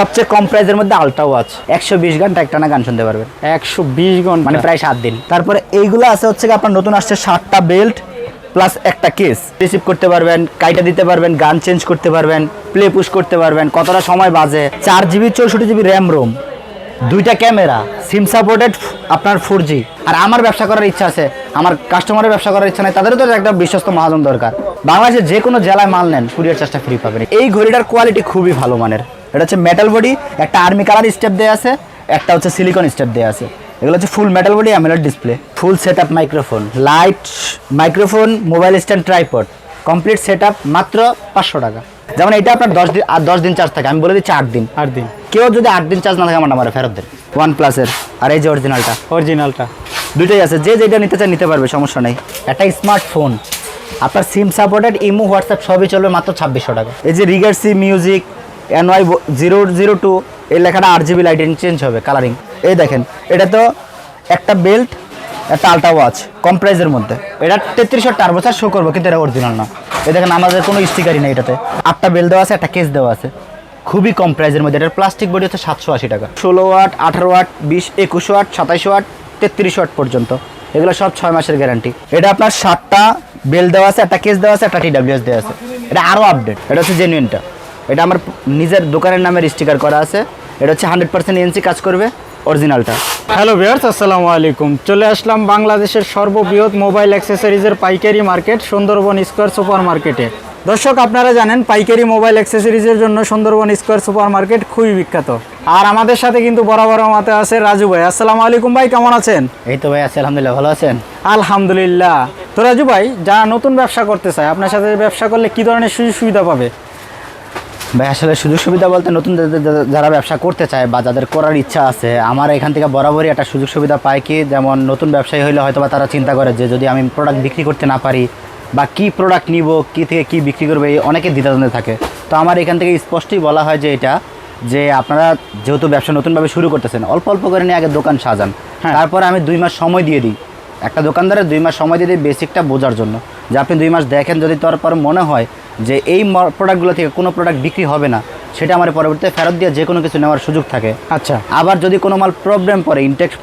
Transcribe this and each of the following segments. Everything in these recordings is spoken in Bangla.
সবচেয়ে কম প্রাইসের মধ্যে আলট্রা ওয়াচ একশো বিশ ঘণ্টা একটানা গান শুনতে পারবেন। একশো বিশ ঘণ্টা। মানে প্রায় সাত দিন। তারপরে এইগুলো আছে হচ্ছে কি আপনার নতুন আসছে সাতটা বেল্ট প্লাস একটা কেস। রিসিভ করতে পারবেন কাইটা দিতে পারবেন গান চেঞ্জ করতে পারবেন প্লে পুশ করতে পারবেন কতটা সময় বাজে। চার জিবি চৌষট্টি জিবি র্যাম রোম দুইটা ক্যামেরা সিম সাপোর্টেড আপনার ফোর জি আর আমার ব্যবসা করার ইচ্ছা আছে আমার কাস্টমারের ব্যবসা করার ইচ্ছা নেই তাদেরও তো একটা বিশ্বস্ত মহাজন দরকার। বাংলাদেশের যে কোনো জেলায় মাল নেন কুরিয়ার চার্জটা ফ্রি পাবেন। এই ঘড়িটার কোয়ালিটি খুবই ভালো মানের। এটা হচ্ছে মেটাল বডি একটা আর্মি কালার স্টেপ দেওয়া আছে একটা হচ্ছে সিলিকন স্টেপ দেওয়া আছে। এগুলো হচ্ছে full metal body AMOLED display full set up microphone light microphone mobile stand tripod complete set up মাত্র পাঁচশো টাকা। যেমন এটা আপনার দশ দিন আর দশ দিন চার্জ থাকে আমি বলে দিচ্ছি আট দিন। আট দিন। কেউ যদি আট দিন চার্জ না থাকে আমার নাম্বারে ফেরত দেন। ওয়ান প্লাসের আর এই যে অরিজিনালটা অরিজিনালটা দুইটাই আছে যে যেটা নিতে চায় নিতে পারবে সমস্যা নেই। একটা স্মার্টফোন আপনার সিম সাপোর্টেড ইমো হোয়াটসঅ্যাপ সবই চলবে মাত্র ছাব্বিশশো টাকা। এই যে Regard C music NY zero zero two এই লেখাটা আট জিবি লাইটিং চেঞ্জ হবে কালারিং এই দেখেন, এটা তো একটা বেল্ট একটা আলট্রা ওয়াচ কম প্রাইসের মধ্যে। এটা তেত্রিশশো বছর শো করব, কিন্তু এটা অরিজিনাল না। এই দেখেন, আমাদের কোনো স্টিকারই নেই এটাতে। আটটা বেল দেওয়া আছে, একটা কেস দেওয়া আছে। খুবই কম প্রাইসের মধ্যে। এটার প্লাস্টিক বডি হচ্ছে সাতশো আশি টাকা। ষোলো ওয়াট আঠারো ওয়াট বিশ, একুশ ওয়াট সাতাইশ ওয়াট তেত্রিশ ওয়াট পর্যন্ত। এগুলো সব ছয় মাসের গ্যারান্টি এটা আপনার সাতটা বেল দেওয়া আছে, একটা কেস দেওয়া আছে, একটা টিডাব্লিউএস দেওয়া আছে। এটা আরও আপডেট এটা হচ্ছে জেনুইনটা এটা আমার নিজের দোকানের নামের স্টিকার করা আছে। এটা হচ্ছে হান্ড্রেড পার্সেন্ট এনসি কাজ করবে অরিজিনালটা হ্যালো ভিউয়ার্স আসসালামু আলাইকুম। চলে আসলাম বাংলাদেশের সর্ববৃহৎ মোবাইল অ্যাক্সেসরিজের পাইকারি মার্কেট সুন্দরবন স্কোয়ার সুপার মার্কেটে দর্শক আপনারা জানেন পাইকারি মোবাইল অ্যাক্সেসরিজের জন্য সুন্দরবন স্কোয়ার সুপার মার্কেট খুবই বিখ্যাত। আর আমাদের সাথে কিন্তু বরাবর মাতে আছে রাজু ভাই। আসসালামু আলাইকুম ভাই কেমন আছেন? এই তো ভাই আছে আলহামদুলিল্লাহ ভালো আছেন? আলহামদুলিল্লাহ। তো রাজু ভাই যারা নতুন ব্যবসা করতে চায় আপনার সাথে ব্যবসা করলে কি ধরনের সুযোগ সুবিধা পাবে? ভাই আসলে সুযোগ সুবিধা বলতে নতুন যারা ব্যবসা করতে চায় বা যাদের করার ইচ্ছা আছে আমার এখান থেকে বরাবরই একটা সুযোগ সুবিধা পায় কি যেমন নতুন ব্যবসায়ী হলে হয়তো বা তারা চিন্তা করে যে যদি আমি প্রোডাক্ট বিক্রি করতে না পারি বা কি প্রোডাক্ট নিব কি থেকে কি বিক্রি করবে এই অনেকে দ্বিধাদ্বন্দ্বে থাকে। তো আমার এখান থেকে স্পষ্টই বলা হয় যে এটা যে আপনারা যেহেতু ব্যবসা নতুনভাবে শুরু করতেছেন অল্প অল্প করে নিয়ে আগে দোকান সাজান। হ্যাঁ। তারপরে আমি দুই মাস সময় দিয়ে দিই। একটা দোকানদারের দুই মাস সময় দিয়ে দিই বেসিকটা বোঝার জন্য। যে আপনি দুই মাস দেখেন যদি তারপর মনে হয় যে এই প্রোডাক্টগুলো থেকে কোনো প্রোডাক্ট বিক্রি হবে না। সেটা আমার পরবর্তীতে ফেরত দিয়ে যে কোনো কিছু নেওয়ার সুযোগ থাকে। আচ্ছা। আবার যদি কোনো মাল প্রবলেম পড়ে ইনটেক্স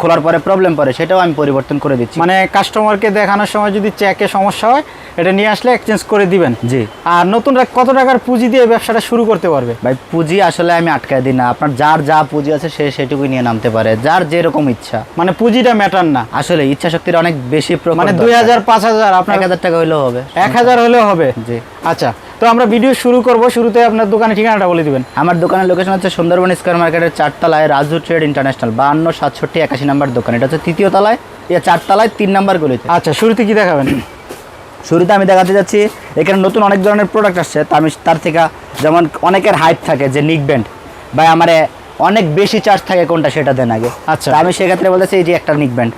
খোলার পরে প্রবলেম পড়ে সেটাও আমি পরিবর্তন করে দিচ্ছি। মানে কাস্টমারকে দেখানোর সময় যদি চেকে সমস্যা হয় এটা নিয়ে আসলে এক্সচেঞ্জ করে দিবেন। জি। আর নতুনরা কত টাকার পুঁজি দিয়ে ব্যবসাটা শুরু করতে পারবে? ভাই পুঁজি আসলে আমি আটকায় দিই না। আপনার যার যা পুঁজি আছে সে সেটুকুই নিয়ে নামতে পারে। যার যেরকম ইচ্ছা। মানে পুঁজিটা ম্যাটার না? আসলে ইচ্ছা শক্তির অনেক বেশি মানে দুই হাজার পাঁচ হাজার আপনার এক হাজার টাকা হলেও হবে। এক হাজার হলেও হবে? জি। আচ্ছা। তো আমরা ভিডিও শুরু করব শুরুতে আপনার দোকানে ঠিকানাটা বলে দিবেন। আমার দোকানের লোকেশন হচ্ছে সুন্দরবন স্কোয়ার মার্কেটের চারতলায় রাজু ট্রেড ইন্টারন্যাশনাল বাহান্ন সাতষট্টি একাশি নাম্বার দোকান। এটা হচ্ছে তৃতীয় তলায় ইয়ে চারতলায় তিন নাম্বার গলিতে। আচ্ছা শুরুতে কি দেখাবেন? শুরুতে আমি দেখাতে যাচ্ছি এখানে নতুন অনেক ধরনের প্রোডাক্ট আসছে। তা আমি তার থেকে যেমন অনেকের হাইপ থাকে যে নিক ব্যান্ড বা আমার অনেক বেশি চার্জ থাকে কোনটা সেটা দেন আগে। আচ্ছা। আমি সেক্ষেত্রে বলতেছি এই যে একটা নিক ব্যান্ড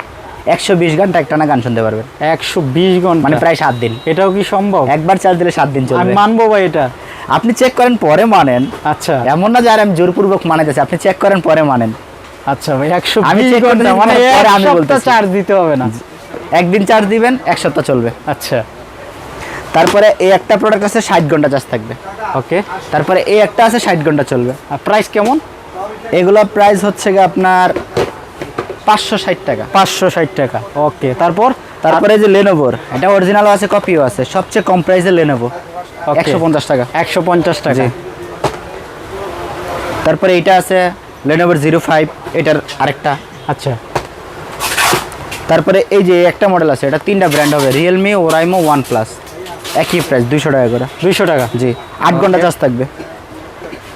একশো বিশ ঘণ্টা একটানা গান শুনতে পারবেন। একশো বিশ ঘণ্টা? মানে প্রায় সাত দিন। এটাও কি সম্ভব? একবার চার্জ দিলে সাত দিন আমি চলবে মানবো ভাই এটা। আপনি চেক করেন পরে মানেন। আচ্ছা। এমন না যে আর আমি জোরপূর্বক মানাইতেছি আপনি চেক করেন পরে মানেন। আচ্ছা ভাই একশো আমি বিশ check করতে মানে পরে আমি বলতেছি। চার্জ দিতে হবে না। একদিন চার্জ দিবেন এক সপ্তাহ চলবে। আচ্ছা। তারপরে এই একটা প্রোডাক্ট আছে ষাট ঘণ্টা চার্জ থাকবে। ওকে। তারপরে এই একটা আছে ষাট ঘণ্টা চলবে। আর প্রাইস কেমন? এগুলো প্রাইস হচ্ছে গিয়ে আপনার পাঁচশো ষাট টাকা। পাঁচশো ষাট টাকা। ওকে তারপর? তারপরে যে লেনোভোর এটা অরিজিনালও আছে কপিও আছে। সবচেয়ে কম প্রাইসে লেনোভো একশো পঞ্চাশ টাকা। একশো পঞ্চাশ টাকা। তারপরে এইটা আছে লেনোভোর জিরো ফাইভ এটার আরেকটা। আচ্ছা। তারপরে এই যে একটা মডেল আছে এটা তিনটা ব্র্যান্ড হবে রিয়েলমি ওরাইমো ওয়ান প্লাস একই প্রাইস দুইশো টাকা করে। দুইশো টাকা। জি। আট ঘণ্টা চার্জ থাকবে।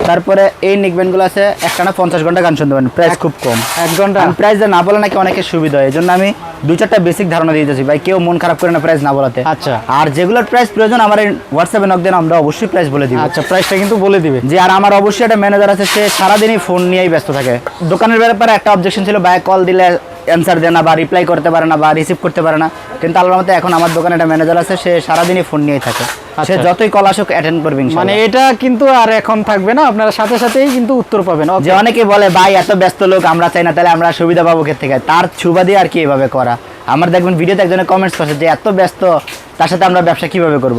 তারপরে এই নিকব্যান্ডগুলো আছে একটা না পঞ্চাশ ঘণ্টা গান শুনতে পারেন। প্রাইস খুব কম। এক ঘণ্টা? প্রাইস না বলে নাকি অনেকের সুবিধা হয় এই জন্য আমি দুই চারটা বেসিক ধারণা দিয়ে ভাই কেউ মন খারাপ করে না প্রাইস না বলাতে। আচ্ছা। আর যেগুলোর প্রাইস প্রয়োজন আমার হোয়াটসঅ্যাপে নক দেন আমরা অবশ্যই প্রাইস বলে দিব। আচ্ছা প্রাইসটা কিন্তু বলে দিবে। যে আর আমার অবশ্যই একটা ম্যানেজার আছে সে সারাদিনই ফোন নিয়েই ব্যস্ত থাকে। দোকানের ব্যাপারে একটা অবজেকশন ছিল ভাই কল দিলে অ্যান্সার দেয় না বা রিপ্লাই করতে পারে না বা রিসিভ করতে পারে না। কিন্তু আল্লাহর মতে এখন আমার দোকানে একটা ম্যানেজার আছে সে সারাদিনই ফোন নিয়েই থাকে। সে আচ্ছা। যতই কল আসুক অ্যাটেন্ড করবে মানে এটা কিন্তু আর এখন থাকবে না আপনারা সাথে সাথেই কিন্তু উত্তর পাবেন। যে অনেকে বলে ভাই এত ব্যস্ত লোক আমরা চাই না তাহলে আমরা সুবিধা পাবো ক্ষেত্রে থেকে? তার ছুবা দিয়ে আর কি এভাবে করা। আমার দেখবেন ভিডিওতে একজনে কমেন্টস করছে যে এত ব্যস্ত তার সাথে আমরা ব্যবসা কীভাবে করব?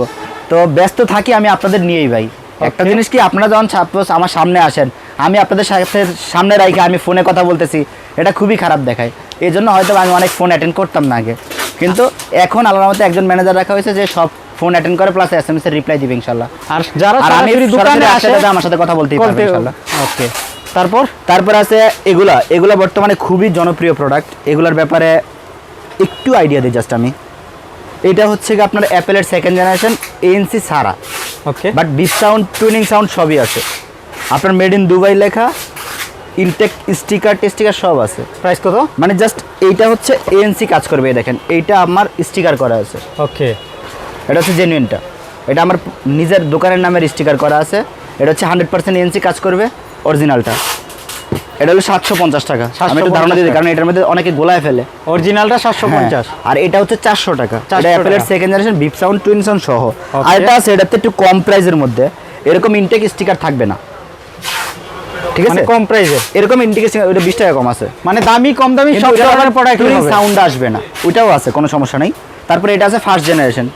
তো ব্যস্ত থাকি আমি আপনাদের নিয়েই ভাই। একটা জিনিস কি আপনারা যখন সাপোজ আমার সামনে আসেন আমি আপনাদের সাথে সামনে রাখি আমি ফোনে কথা বলতেছি এটা খুবই খারাপ দেখায়। এই জন্য হয়তো আমি অনেক ফোন অ্যাটেন্ড করতাম না আগে। কিন্তু এখন আল্লাহর মতো একজন ম্যানেজার রাখা হয়েছে যে সব ফোন অ্যাটেন্ড করে প্লাস এস এম এস এর রিপ্লাই দিবে ইনশাল্লাহ। আর যারা সরাসরি দোকানে আসে আসে আমার সাথে কথা বলতেই পারবে ইনশাল্লাহ। ওকে। তারপর? তারপর আছে এগুলা। এগুলা বর্তমানে খুবই জনপ্রিয় প্রোডাক্ট এগুলার ব্যাপারে একটু আইডিয়া দিই জাস্ট আমি। এটা হচ্ছে কি আপনার অ্যাপেলের second generation ANC Sara okay. But beep sound twinning sound সবই আছে। আপনার মেড ইন দুবাই লেখা ইনটেক স্টিকার টেস্টিকার সব আছে। প্রাইস কত? মানে জাস্ট এইটা হচ্ছে এএনসি কাজ করবে এই দেখেন। এইটা আমার স্টিকার করা আছে। ওকে। এটা হচ্ছে জেনুইনটা এটা আমার নিজের দোকানের নামের স্টিকার করা আছে। এটা হচ্ছে হান্ড্রেড পার্সেন্ট এএনসি কাজ করবে অরিজিনালটা এটা হলো সাতশো পঞ্চাশ টাকা। আমি একটু ধারণা 750 কারণ এটার মধ্যে অনেকে গোলায় ফেলে। অরিজিনালটা সাতশো পঞ্চাশ। হ্যাঁ, আর এটা হচ্ছে চারশো টাকা। 400 এটা অ্যাপেলের second generation beep sound twin sound সহ। আর এটা আছে এটাতে একটু কম প্রাইসের মধ্যে। এরকম ইনটেক স্টিকার থাকবে না। ঠিক আছে? মানে কম প্রাইসে এরকম স্টিকার ওটা বিশ টাকা কম আছে। মানে দামি কম দামি সব প্রোডাক্ট সাউন্ড আসবে না। ওইটাও আছে কোনো সমস্যা নেই। তারপরে এটা আছে ফার্স্ট জেনারেশন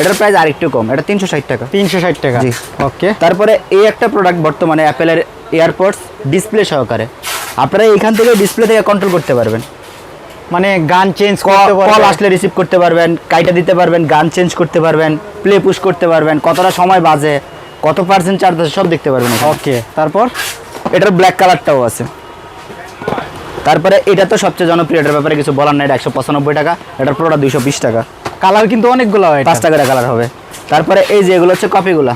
এটার প্রাইস আরেকটু কম। এটা তিনশো ষাট টাকা। তিনশো ষাট টাকা। জি। ওকে তারপরে এই একটা প্রোডাক্ট বর্তমানে অ্যাপেলের এয়ারপোর্টস ডিসপ্লে সহকারে। আপনারা এখান থেকে ডিসপ্লে থেকে কন্ট্রোল করতে পারবেন। মানে গান চেঞ্জ করতে কল আসলে রিসিভ করতে পারবেন কাইটা দিতে পারবেন গান চেঞ্জ করতে পারবেন প্লে পুশ করতে পারবেন কতটা সময় বাজে কত পার্সেন্ট চার্জ আছে সব দেখতে পারবেন। ওকে তারপর? এটার ব্ল্যাক কালারটাও আছে। তারপরে এটা তো সবচেয়ে জনপ্রিয় এটার ব্যাপারে কিছু বলার নাই এটা একশো পঁচানব্বই টাকা এটার পুরোটা দুইশো বিশ টাকা। কালার কিন্তু অনেকগুলো হয় পাঁচ টাকা কালার হবে। তারপরে এই যে এগুলো হচ্ছে কপিগুলা।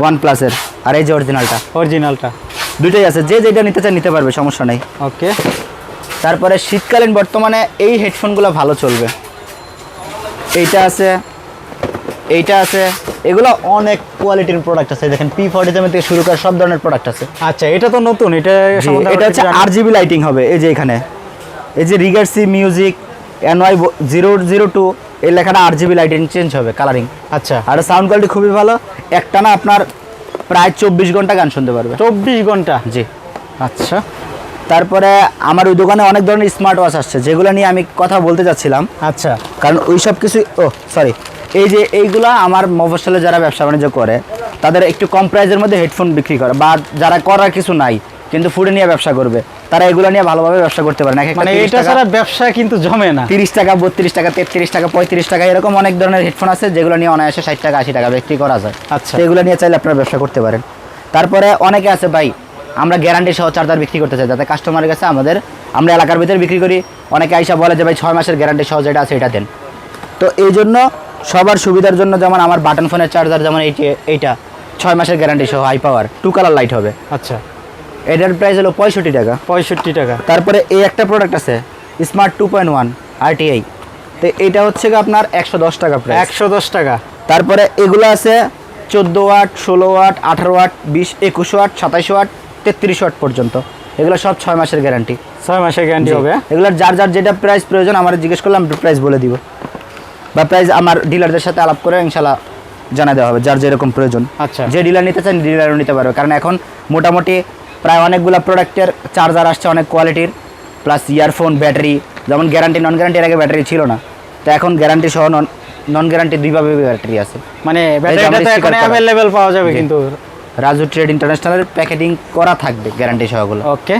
ওয়ান প্লাসের আর এই যে অরিজিনালটা অরিজিনালটা দুটোই আছে। যে যেটা নিতে চায় নিতে পারবে সমস্যা নেই। ওকে তারপরে শীতকালীন বর্তমানে এই হেডফোনগুলো ভালো চলবে। এইটা আছে এইটা আছে। এগুলো অনেক কোয়ালিটির প্রোডাক্ট আছে। দেখেন পি ফর্টি থেকে শুরু করে সব ধরনের প্রোডাক্ট আছে। আচ্ছা এটা তো নতুন। এটা এটা হচ্ছে আর জিবি লাইটিং হবে। এই যে এখানে। এই যে রিগার্সি music NY zero zero two এই লেখাটা আর জিবি লাইটিং চেঞ্জ হবে কালারিং আচ্ছা। আর সাউন্ড কোয়ালিটি খুবই ভালো। একটা না আপনার প্রায় চব্বিশ ঘণ্টা গান শুনতে পারবে। চব্বিশ ঘণ্টা? জি। আচ্ছা। তারপরে আমার ওই দোকানে অনেক ধরনের স্মার্ট ওয়াচ আসছে যেগুলো নিয়ে আমি কথা বলতে চাচ্ছিলাম। আচ্ছা। কারণ ওই সব কিছু ও সরি এই যে এইগুলা আমার মফসলে যারা ব্যবসা বাণিজ্য করে তাদের একটু কম প্রাইসের মধ্যে হেডফোন বিক্রি করে বা যারা করার কিছু নাই কিন্তু ফুডে নিয়ে ব্যবসা করবে। তারা এগুলো নিয়ে ভালোভাবে ব্যবসা করতে পারে না। মানে এটা ছাড়া ব্যবসা কিন্তু জমে না। তিরিশ টাকা বত্রিশ টাকা তেত্রিশ টাকা পঁয়ত্রিশ টাকা এরকম অনেক ধরনের হেডফোন আছে যেগুলো নিয়ে অনায়াসে ষাট টাকা আশি টাকা বিক্রি করা যায়। আচ্ছা। এগুলো নিয়ে চাইলে আপনারা ব্যবসা করতে পারেন। তারপরে অনেকে আছে ভাই আমরা গ্যারান্টি সহ চার্জার বিক্রি করতে চাই যাতে কাস্টমারের কাছে আমাদের আমরা এলাকার ভিতরে বিক্রি করি। অনেকে আইসা বলে যে ভাই ছয় মাসের গ্যারান্টি সহ যেটা আছে এটা দেন। তো এই জন্য সবার সুবিধার জন্য যেমন আমার বাটন ফোনের চার্জার যেমন এইটি এইটা ছয় মাসের গ্যারান্টি সহ high power two colour light হবে। আচ্ছা। এটার প্রাইস হলো পঁয়ষট্টি টাকা। পঁয়ষট্টি টাকা। তারপরে এই একটা প্রোডাক্ট আছে smart two point one RTI তো এটা হচ্ছে গিয়ে আপনার একশো দশ টাকা প্রাইস একশো দশ টাকা। তারপরে এগুলো আছে চোদ্দ ওয়াট ষোলো ওয়াট আঠারো ওয়াট বিশ একুশ ওয়াট সাতাইশ ওয়াট তেত্রিশ ওয়াট পর্যন্ত। এগুলো সব ছয় মাসের গ্যারান্টি ছয় মাসের গ্যারান্টি হবে। এগুলোর যার যার যেটা প্রাইস প্রয়োজন আমার জিজ্ঞেস করলাম প্রাইস বলে দিব। বা প্রাইস আমার ডিলারদের সাথে আলাপ করে ইনশাল্লাহ জানা দেওয়া হবে যার যেরকম প্রয়োজন। আচ্ছা। যে ডিলার নিতে চান ডিলারও নিতে পারবে। কারণ এখন মোটামুটি প্রায় অনেকগুলো প্রোডাক্টের চার্জার আসছে অনেক কোয়ালিটির প্লাস ইয়ারফোন ব্যাটারি যেমন গ্যারান্টি নন গ্যারান্টির আগে ব্যাটারি ছিল না। তো এখন গ্যারান্টি সহ নন নন গ্যারান্টি দুইভাবে ব্যাটারি আছে। মানে ব্যাটারিটা তো এখন sticker অ্যাভেলেবেল পাওয়া যাবে কিন্তু। রাজু ট্রেড ইন্টারন্যাশনালের প্যাকেটিং করা থাকবে গ্যারান্টি সহগুলো। ওকে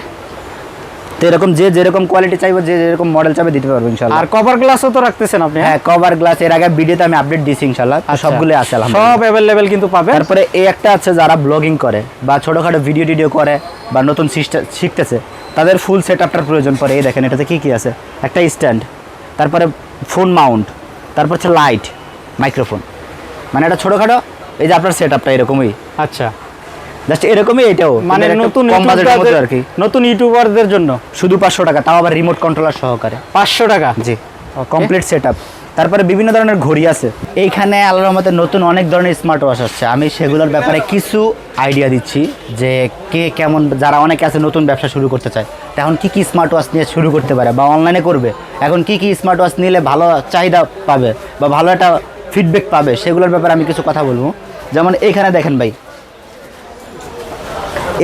তো এরকম যে যেরকম কোয়ালিটি চাইব যে যেরকম মডেল চাইবে দিতে পারব ইনশাল্লাহ আর কভার গ্লাসও তো রাখতেছেন আপনি হ্যাঁ? কভার গ্লাস এর আগে ভিডিওতে আমি আপডেট দিছি ইনশাল্লাহ তো আচ্ছা। সবগুলো আছে আলহামদুলিল্লাহ। সব অ্যাভেলেবেল কিন্তু পাবে তারপরে এই একটা আছে যারা ব্লগিং করে বা ছোটোখাটো ভিডিও টিডিও করে বা নতুন শিখতেছে তাদের ফুল সেট আপটার প্রয়োজন পড়ে। এই দেখেন এটাতে কী কী আছে? একটা স্ট্যান্ড তারপরে ফোন মাউন্ট তারপর হচ্ছে লাইট মাইক্রোফোন মানে এটা ছোটোখাটো এই যে আপনার সেট আপটা এরকমই। আচ্ছা। জাস্ট এরকমই এটাও। মানে নতুন আর কি। নতুন ইউটিউবারদের জন্য। শুধু পাঁচশো টাকা তাও আবার রিমোট কন্ট্রোলার সহকারে। পাঁচশো টাকা? জি। কমপ্লিট সেট আপ তারপরে বিভিন্ন ধরনের ঘড়ি আছে। এইখানে আল্লাহর মতে নতুন অনেক ধরনের স্মার্ট ওয়াচ আসছে। আমি সেগুলোর ব্যাপারে কিছু আইডিয়া দিচ্ছি যে কে কেমন যারা অনেকে আছে নতুন ব্যবসা শুরু করতে চায় তো এখন কী কী স্মার্ট ওয়াচ নিয়ে শুরু করতে পারে বা অনলাইনে করবে? এখন কি কি স্মার্ট ওয়াচ নিলে ভালো চাহিদা পাবে বা ভালো একটা ফিডব্যাক পাবে? সেগুলোর ব্যাপারে আমি কিছু কথা বলব। যেমন এইখানে দেখেন ভাই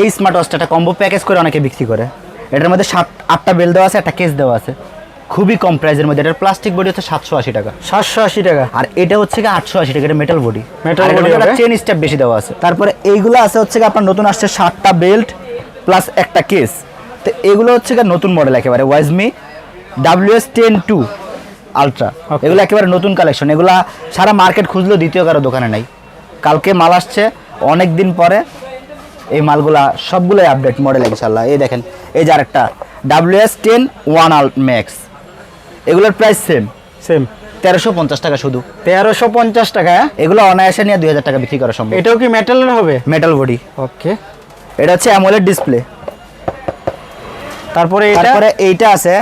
এই স্মার্ট ওয়াচটা একটা কম্বো প্যাকেজ করে অনেকে বিক্রি করে। এটার মধ্যে সাত আটটা বেল দেওয়া আছে একটা কেস দেওয়া আছে। খুবই কম প্রাইসের মধ্যে। এটার প্লাস্টিক বডি হচ্ছে সাতশো আশি টাকা। সাতশো আশি টাকা। আর এটা হচ্ছে কি আটশো আশি টাকা এটা মেটাল বডি মেটাল হবে। চেন স্টেপ বেশি দেওয়া আছে। তারপরে এইগুলো আছে হচ্ছে কি আপনার নতুন আসছে সাতটা বেল্ট প্লাস একটা কেস তো এগুলো হচ্ছে কি নতুন মডেল একেবারে। ওয়াইজমি W S ten two ultra এগুলো একেবারে নতুন কালেকশন এগুলা সারা মার্কেট খুঁজলেও দ্বিতীয় কারও দোকানে নাই। কালকে মাল আসছে অনেক দিন পরে এই মালগুলা সবগুলোই আপডেট মডেল ইনশাল্লাহ এই দেখেন এই যে আরেকটা ডাব্লিউ এস টেন ওয়ান আল ম্যাক্স এগুলোর প্রাইস সেম সেম তেরোশো পঞ্চাশ টাকা শুধু। তেরোশো পঞ্চাশ টাকা? এগুলো অনায়াসে নিয়ে দুই হাজার টাকা বিক্রি করা সম্ভব। এটাও কি মেটালের হবে? মেটাল বডি ওকে এটা হচ্ছে অ্যামোলেড ডিসপ্লে তারপরে এটা তারপরে এইটা আছে।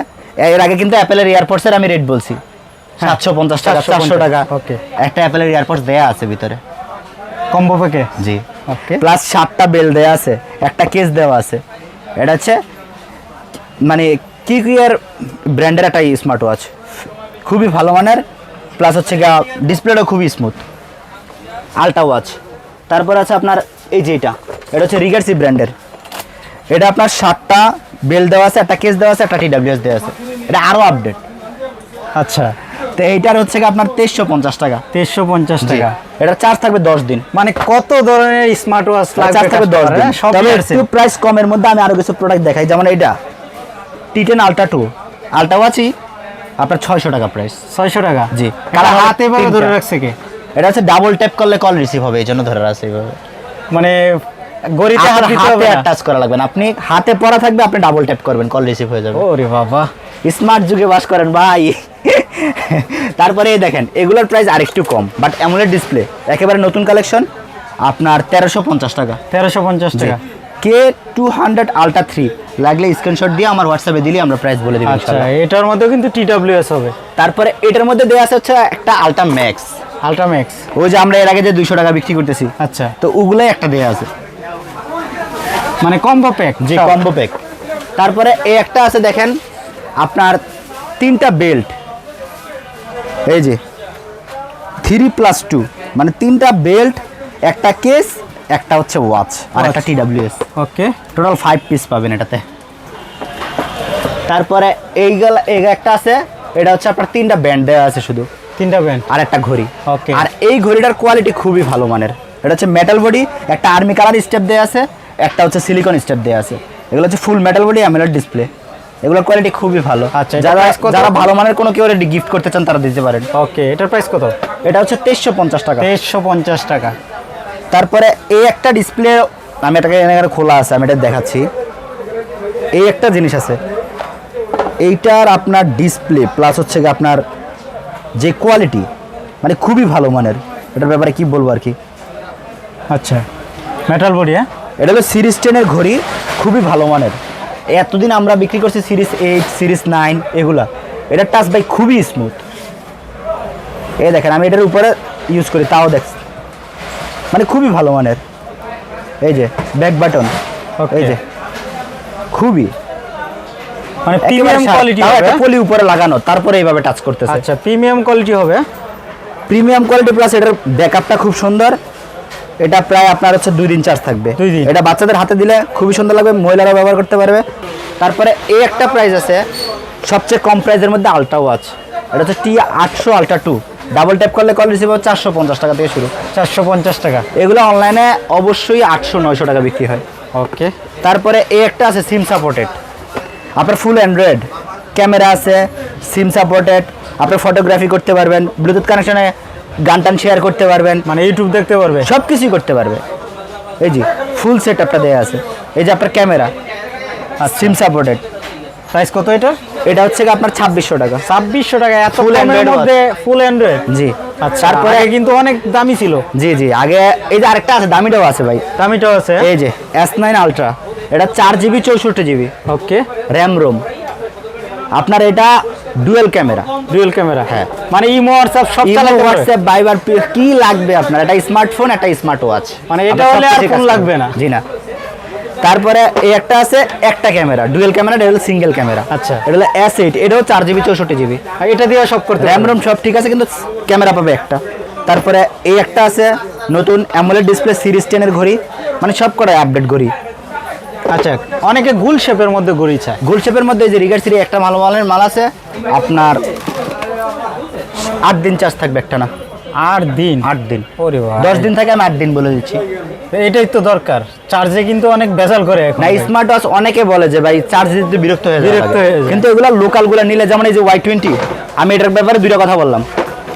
এর আগে কিন্তু অ্যাপেলের এয়ারপোর্টসের আমি রেট বলছি। হ্যাঁ, সাতশো পঞ্চাশ টাকা 750 চারশো টাকা। ওকে একটা অ্যাপেলের এয়ারপোর্টস দেয়া আছে ভিতরে। কম্বো প্যাকে জি। ওকে প্লাস সাতটা বেল দেয়া আছে একটা কেস দেওয়া আছে। এটা হচ্ছে মানে কি কি এর ব্র্যান্ডের একটা স্মার্ট ওয়াচ খুবই ভালো মানের প্লাস হচ্ছে গিয়া ডিসপ্লেটাও খুবই স্মুথ আলটা ওয়াচ তারপর আছে আপনার এই যে এটা এটা হচ্ছে রিগার্সি ব্র্যান্ডের এটা আপনার সাতটা বেল দেওয়া আছে একটা কেস দেওয়া আছে একটা টিডাব্লিউএস দেওয়া আছে। এটা আরও আপডেট আচ্ছা। তো এইটার হচ্ছে গিয়ে আপনার তেইশশো পঞ্চাশ টাকা। তেইশশো পঞ্চাশ টাকা। এটা চার্জ থাকবে দশ দিন। মানে কত ধরনের স্মার্ট ওয়াচ চার্জ থাকবে দশ দিন। হ্যাঁ, তবে একটু প্রাইস কমের মধ্যে আমি আরও কিছু প্রোডাক্ট দেখাই। যেমন এটা T ten ultra two ultra ওয়াচই আপনার ছয়শো টাকা প্রাইস ছয়শো টাকা? জি। কারা হাতে তিনটা। ধরে রাখছে কে? এটা হচ্ছে ডাবল ট্যাপ করলে কল রিসিভ হবে এই জন্য ধরে আছে এইভাবে। মানে গড়িতে হাত দিতে হবে না? টাচ করা লাগবে না। আপনি হাতে পড়া থাকবে আপনি ডাবল ট্যাপ করবেন কল রিসিভ হয়ে যাবে। ওরে বাবা। স্মার্ট যুগে বাস করেন ভাই। তারপরে দেখেন এগুলোর প্রাইস আরেকটু কম বাট অ্যামুলেট ডিসপ্লে একেবারে নতুন কালেকশন আপনার তেরোশো পঞ্চাশ টাকা। তেরোশো পঞ্চাশ টাকা। K two hundred ultra three লাগলে স্ক্রিনশট দিয়ে আমার হোয়াটসঅ্যাপে দিলে আমরা প্রাইস বলে দিবো আচ্ছা এটার মধ্যেও কিন্তু টি ডাব্লিউ এস হবে। তারপরে এটার মধ্যে দেওয়া আছে হচ্ছে একটা আলট্রা ম্যাক্স আলট্রাম্যাক্স ওই যে আমরা এর আগে যে দুইশো টাকা বিক্রি করতেছি আচ্ছা। তো ওগুলোই একটা দেওয়া আছে। মানে কম্বো প্যাক যে কম্বো প্যাক তারপরে এই একটা আছে দেখেন আপনার তিনটা বেল্ট এই যে থ্রি প্লাস টু মানে তিনটা বেল্ট একটা কেস একটা হচ্ছে ওয়াচ আর একটা T WS okay. Total five piece পাবেন এটাতে। তারপরে এইগুলো এই একটা আছে এটা হচ্ছে আপনার তিনটা ব্যান্ড দেওয়া আছে শুধু। তিনটা ব্যান্ড আর একটা ঘড়ি। ওকে। আর এই ঘড়িটার কোয়ালিটি খুবই ভালো মানের। এটা হচ্ছে মেটাল বডি একটা আর্মি কালার স্টেপ দেওয়া আছে একটা হচ্ছে সিলিকন স্টেপ দেওয়া আছে। এগুলো হচ্ছে full metal body AMOLED display এগুলোর কোয়ালিটি খুবই ভালো। আচ্ছা, যারা যারা ভালো মানের কোনো কেউ গিফট করতে চান তারা দিতে পারেন। ওকে এটার প্রাইস কত? এটা হচ্ছে তেইশশো পঞ্চাশ টাকা। তেইশশো পঞ্চাশ টাকা। তারপরে এই একটা ডিসপ্লে আমি এটাকে এখানে খোলা আছে আমি এটা দেখাচ্ছি। এই একটা জিনিস আছে। এইটার আপনার ডিসপ্লে প্লাস হচ্ছে আপনার যে কোয়ালিটি মানে খুবই ভালো মানের। এটার ব্যাপারে কি বলব আর কি? আচ্ছা মেটাল বডি হ্যাঁ? এটা হলো সিরিজ টেনের ঘড়ি খুবই ভালো মানের। এতদিন আমরা বিক্রি করছি সিরিজ এইট সিরিজ নাইন এগুলা। এটার টাচ বাই খুবই স্মুথ এই দেখেন আমি এটার উপরে ইউজ করি তাও দেখ। মানে খুবই ভালো মানের। এই যে ব্যাক বাটন এই যে খুবই। মানে প্রিমিয়াম কোয়ালিটি হবে। পলি উপরে লাগানো তারপরে এইভাবে টাচ করতেছে। আচ্ছা প্রিমিয়াম কোয়ালিটি হবে। প্রিমিয়াম কোয়ালিটি প্লাস এটার ব্যাকআপটা খুব সুন্দর। এটা প্রায় আপনার হচ্ছে দুই দিন চার্জ থাকবে। এটা বাচ্চাদের হাতে দিলে খুবই সুন্দর লাগবে মহিলারা ব্যবহার করতে পারবে। তারপরে এই একটা প্রাইস আছে সবচেয়ে কম প্রাইসের মধ্যে আলট্রা ওয়াচ এটা হচ্ছে টি আটশো আলট্রা টু ডাবল ট্যাপ করলে কল রিসিভ হবে চারশো পঞ্চাশ টাকা থেকে শুরু। চারশো পঞ্চাশ টাকা। এগুলো অনলাইনে অবশ্যই আটশো নয়শো টাকা বিক্রি হয়। ওকে তারপরে এই একটা আছে সিম সাপোর্টেড আপনার ফুল অ্যান্ড্রয়েড ক্যামেরা আছে সিম সাপোর্টেড আপনি ফটোগ্রাফি করতে পারবেন। ব্লুটুথ কানেকশনে গান টান শেয়ার করতে পারবেন। মানে ইউটিউব দেখতে পারবে। সব কিছুই করতে পারবে। এই জি ফুল সেট আপটা দেওয়া আছে। এই যে আপনার ক্যামেরা আর সিম সাপোর্টেড প্রাইস কত এটা? এটা হচ্ছে আপনার ছাব্বিশশো টাকা। ছাব্বিশশো টাকা এত কমের Android মধ্যে ফুল অ্যান্ড্রয়েড জি। আচ্ছা তারপরে তারপরে কিন্তু অনেক দামি ছিল। জি জি। আগে এই যে আরেকটা আছে দামিটাও আছে ভাই। দামিটাও আছে? এই যে এস নাইন আলট্রা এটা চার জিবি চৌষট্টি জিবি ওকে র্যাম রোম আপনার এটা ডুয়েল ক্যামেরা ডুয়েল ক্যামেরা হ্যাঁ। মানে ইমো হোয়াটসঅ্যাপ সব চালাতে হোয়াটসঅ্যাপ বাইবার কি লাগবে আপনার? একটা স্মার্টফোন একটা স্মার্ট ওয়াচ মানে এটা হলে আর ফোন লাগবে না। জি না। তারপরে এই একটা আছে একটা ক্যামেরা ডুয়েল ক্যামেরা এটা হলো সিঙ্গেল ক্যামেরা আচ্ছা। এটা হলো এস এইট এটাও চার জিবি চৌষট্টি জিবি এটা দিয়ে সব করতে র্যাম। রোম সব ঠিক আছে কিন্তু ক্যামেরা পাবে একটা। তারপরে এই একটা আছে নতুন অ্যামোলেড ডিসপ্লে সিরিজ টেনের ঘড়ি। মানে সব কটাই আপডেট ঘড়ি। আচ্ছা অনেকে গুল শেপের মধ্যে ঘড়ি চায় গোল শেপের মধ্যে যে রিগার সিরি একটা মাল মালের মাল আছে আপনার আট দিন চার্জ থাকবে একটা না। আট দিন? আট দিন। ওরে দশ দিন থেকে আমি আট দিন বলে দিচ্ছি। এটাই তো দরকার। চার্জে কিন্তু অনেক বেজাল করে না স্মার্ট ওয়াচ অনেকে বলে যে ভাই চার্জ দিতে বিরক্ত হয়ে যায় বিরক্ত হয়ে যায়। কিন্তু এগুলো লোকালগুলো নিলে যেমন এই যে ওয়াই টোয়েন্টি আমি এটার ব্যাপারে দুইটা কথা বললাম।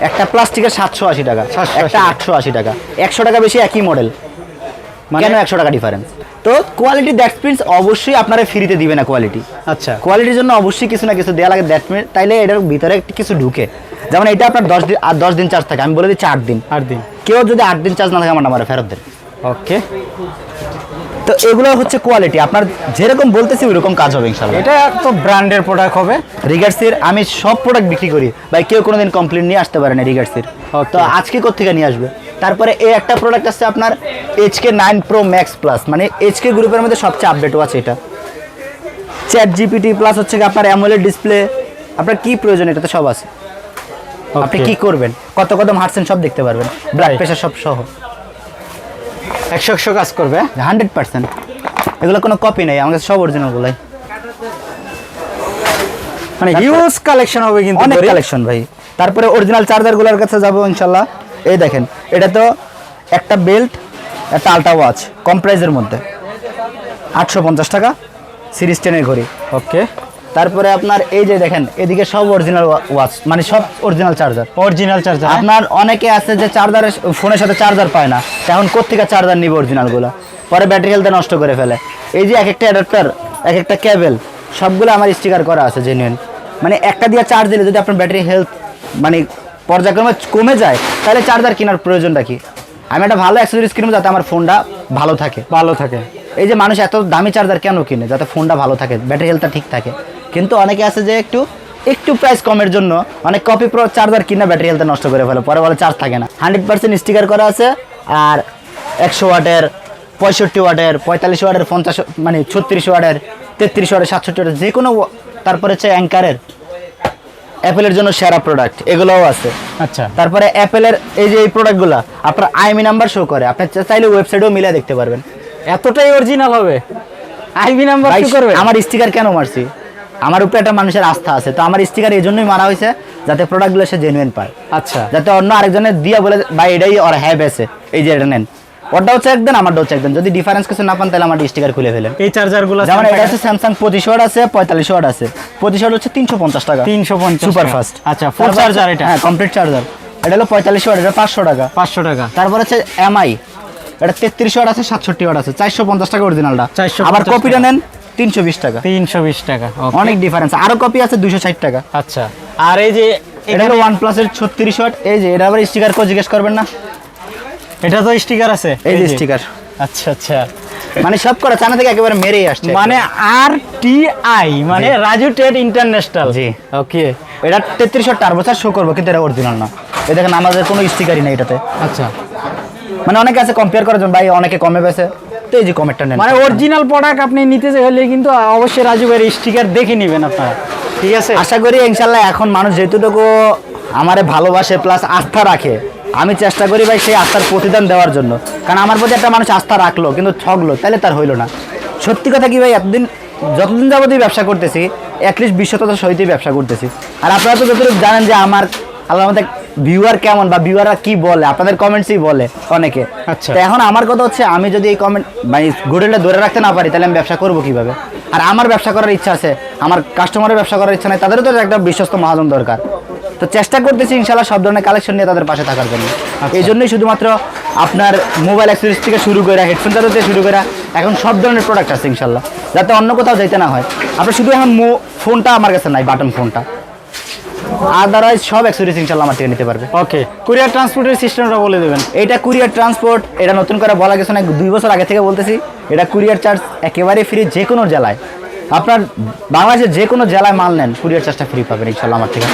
একটা প্লাস্টিকের সাতশো আশি টাকা একটা আটশো আশি টাকা। একশো টাকা বেশি একই মডেল মানে- একশো টাকা ডিফারেন্স তো কোয়ালিটি দ্যাট মিনস অবশ্যই আপনারা ফ্রিতে দিবে না কোয়ালিটি আচ্ছা। কোয়ালিটির জন্য অবশ্যই কিছু না কিছু দেওয়া লাগে দ্যাট মিনস তাইলে এটার ভিতরে একটু কিছু ঢুকে। যেমন এটা আপনার দশ দিন আর দশ দিন চার্জ থাকে আমি বলে দিচ্ছি আট দিন। আট দিন। কেউ যদি আট দিন চার্জ না থাকে আমার নাম্বারে ফেরত দেন। ওকে তো এগুলো হচ্ছে কোয়ালিটি আপনার যেরকম বলতেছি ওইরকম কাজ হবে ইনশাল্লাহ এটা তো ব্র্যান্ডের প্রোডাক্ট হবে। রিগার্সির আমি সব প্রোডাক্ট বিক্রি করি। ভাই কেউ কোনোদিন কমপ্লেন নিয়ে আসতে পারে না রিগার্সির তো আজকে কোথেকে নিয়ে আসবে? তারপরে এই একটা প্রোডাক্ট আছে আপনার HK nine pro max plus মানে এইচকে গ্রুপের মধ্যে সবচেয়ে আপডেটও আছে এটা। চ্যাট জিপিটি প্লাস হচ্ছে কি আপনার অ্যামোলেড ডিসপ্লে আপনার কি প্রয়োজন এটাতে সব আছে। আপনি. কি করবেন? কত কদম হাঁটছেন সব দেখতে পারবেন। ব্লাড প্রেশার সব সহ। একশো একশো কাজ করবে হান্ড্রেড পার্সেন্ট এগুলো কোনো কপি নেই আমার কাছে সব অরিজিনালগুলাই মানে হিউজ কালেকশন হবে কিন্তু অনেক কালেকশন ভাই। তারপরে অরিজিনাল চার্জারগুলোর কাছে যাব ইনশাল্লাহ। এই দেখেন এটা তো একটা বেল্ট একটা আলটা ওয়াচ কম প্রাইজের মধ্যে। আটশো পঞ্চাশ টাকা সিরিজ টেনের ঘড়ি। ওকে তারপরে আপনার এই যে দেখেন এদিকে সব অরিজিনাল ওয়াচ মানে সব অরিজিনাল চার্জার অরিজিনাল চার্জার আপনার অনেকে আছে যে চার্জারের ফোনের সাথে চার্জার পায় না। এখন কোথেকে চার্জার নিবে অরিজিনালগুলো পরে ব্যাটারি হেলথে নষ্ট করে ফেলে। এই যে এক একটা অ্যাডাপ্টার এক একটা কেবল সবগুলো আমার স্টিকার করা আছে জেনুইন মানে একটা দিয়ে চার্জ দিলে যদি আপনার ব্যাটারি হেলথ মানে পর্যায়ক্রমে কমে যায় তাহলে চার্জার কেনার প্রয়োজনটা কি? আমি একটা ভালো অ্যাক্সেসরিজ কিনবো যাতে আমার ফোনটা ভালো থাকে। ভালো থাকে। এই যে মানুষ এত দামি চার্জার কেন কিনে? যাতে ফোনটা ভালো থাকে ব্যাটারি হেলথটা ঠিক থাকে। কিন্তু অনেকে আছে যে একটু একটু প্রাইস কমের জন্য অনেক কপি প্রো চার্জার কিনে ব্যাটারি হেলথ নষ্ট করে ফেলে পরে বলে চার্জ থাকে না। হান্ড্রেড পার্সেন্ট স্টিকার করা আছে আর একশো ওয়াটের পঁয়ষট্টি ওয়াটের পঁয়তাল্লিশ ওয়াটের পঞ্চাশ মানে ছত্রিশ ওয়াটের তেত্রিশ ওয়াটের সাতষট্টি ওয়াটের যে কোনো তারপরে হচ্ছে অ্যাঙ্কারের অ্যাপেলের জন্য সেরা প্রোডাক্ট এগুলোও আছে। আচ্ছা। তারপরে অ্যাপেলের এই যে এই প্রোডাক্টগুলো আপনার আইমি নাম্বার শো করে। আপনি চাইলে ওয়েবসাইটেও মিলে দেখতে পারবেন। এতটাই অরিজিনাল হবে? আইবি নাম্বার কি করবে? আমার স্টিকার কেন মারছি? আমার উপরে একটা মানুষের আস্থা আছে। তো আমার স্টিকার এই জন্যই মারা হয়েছে যাতে প্রোডাক্টগুলো সে জেনুইন পায়। আচ্ছা। যাতে অন্য আরেকজনের দিয়ে বলে ভাই এটাই ওর হ্যাঁ আছে। এই যে এটা নেন। ওরটা হচ্ছে একদিন আমারটা হচ্ছে একদিন যদি ডিফারেন্স কিছু না পান তাহলে আমার স্টিকার খুলে ফেলেন। এই চার্জারগুলো যেমন এটা হচ্ছে স্যামসাং পঁচিশ ওয়াট আছে পঁয়তাল্লিশ ওয়াট আছে। পঁচিশ ওয়াট হচ্ছে তিনশো পঞ্চাশ টাকা। তিনশো পঞ্চাশ সুপার ফাস্ট আচ্ছা ফুল চার্জার এটা? হ্যাঁ কমপ্লিট চার্জার এটা হলো পঁয়তাল্লিশ ওয়াট এটা পাঁচশো টাকা। পাঁচশো টাকা। তারপর হচ্ছে এমআই এটা তেত্রিশ ওয়াট আছে সাতষট্টি ওয়াট আছে। চারশো পঞ্চাশ টাকা অরিজিনালটা 450 আবার কপিটা। নেন তিনশো বিশ টাকা। তিনশো বিশ টাকা. অনেক ডিফারেন্স আরও কপি আছে দুশো ষাট টাকা। আচ্ছা। আর এই যে এটা হলো ওয়ান প্লাসের ছত্রিশ ওয়াট। এই যে এটা আবার স্টিকার করে জিজ্ঞেস করবেন না? এটা তো স্টিকার আছে। এই যে স্টিকার আচ্ছা আচ্ছা। মানে সব করা চানা থেকে একেবারে মেরেই আসছে মানে আর টি আই মানে রাজু টেড ইন্টারন্যাশনাল। জি। ওকে। এটা তেত্রিশ ওয়াট টার বছর শো করব কিন্তু এটা অরিজিনাল না। এই দেখেন আমাদের কোনো স্টিকারই নেই এটাতে। আচ্ছা। মানে অনেকে আছে কম্পেয়ার করার জন্য ভাই অনেকে কমে পেয়েছে তো এই যে কমেরটা নেন। মানে অরিজিনাল প্রোডাক্ট আপনি নিতে হলে কিন্তু অবশ্যই রাজু ভাইয়ের স্টিকার দেখে নেবেন আপনারা। ঠিক আছে? আশা করি ইনশাল্লাহ এখন মানুষ যেটুকু আমারে ভালোবাসে প্লাস আস্থা রাখে আমি চেষ্টা করি ভাই সেই আস্থার প্রতিদান দেওয়ার জন্য। কারণ আমার প্রতি একটা মানুষ আস্থা রাখল কিন্তু ঠগলো তাহলে তার হইল না। সত্যি কথা কি ভাই এতদিন যতদিন যাবতীয় ব্যবসা করতেছি অ্যাটলিস্ট বিশ্বততার সহিতই ব্যবসা করতেছি। আর আপনারা তো যতটুকু জানেন যে আমার আল্লাহ আমাদের ভিউয়ার কেমন বা ভিউয়াররা কি বলে আপনাদের কমেন্টসই বলে অনেকে। আচ্ছা। এখন আমার কথা হচ্ছে আমি যদি এই কমেন্ট মানে গোটেলটা ধরে রাখতে না পারি তাহলে আমি ব্যবসা করব কীভাবে? আর আমার ব্যবসা করার ইচ্ছা আছে আমার কাস্টমারের ব্যবসা করার ইচ্ছা নেই তাদেরও তো একটা বিশ্বস্ত মহাজন দরকার। তো চেষ্টা করতেছি ইনশাল্লাহ সব ধরনের কালেকশন নিয়ে তাদের পাশে থাকার জন্য। এই জন্যই শুধুমাত্র আপনার মোবাইল অ্যাক্সেসরিজ থেকে শুরু করে হেডফোন চার্জার থেকে শুরু করে এখন সব ধরনের প্রোডাক্ট আছে ইনশাল্লাহ যাতে অন্য কোথাও যেতে না হয়। আপনার শুধু এখন মো ফোনটা আমার কাছে নাই বাটন ফোনটা আদারওয়াইজ সব অ্যাক্সেসরিজ ইনশাল্লাহ আমার থেকে নিতে পারবে। ওকে কুরিয়ার ট্রান্সপোর্টের সিস্টেমটা বলে দেবেন। এটা কুরিয়ার ট্রান্সপোর্ট এটা নতুন করে বলা গেছে না দুই বছর আগে থেকে বলতেছি এটা কুরিয়ার চার্জ একেবারে ফ্রি যে কোনো জেলায়। আপনার বাংলাদেশের যে কোনো জেলায় মাল নেন কুরিয়ার চার্জটা ফ্রি পাবেন ইনশাল্লাহ আমার থেকে।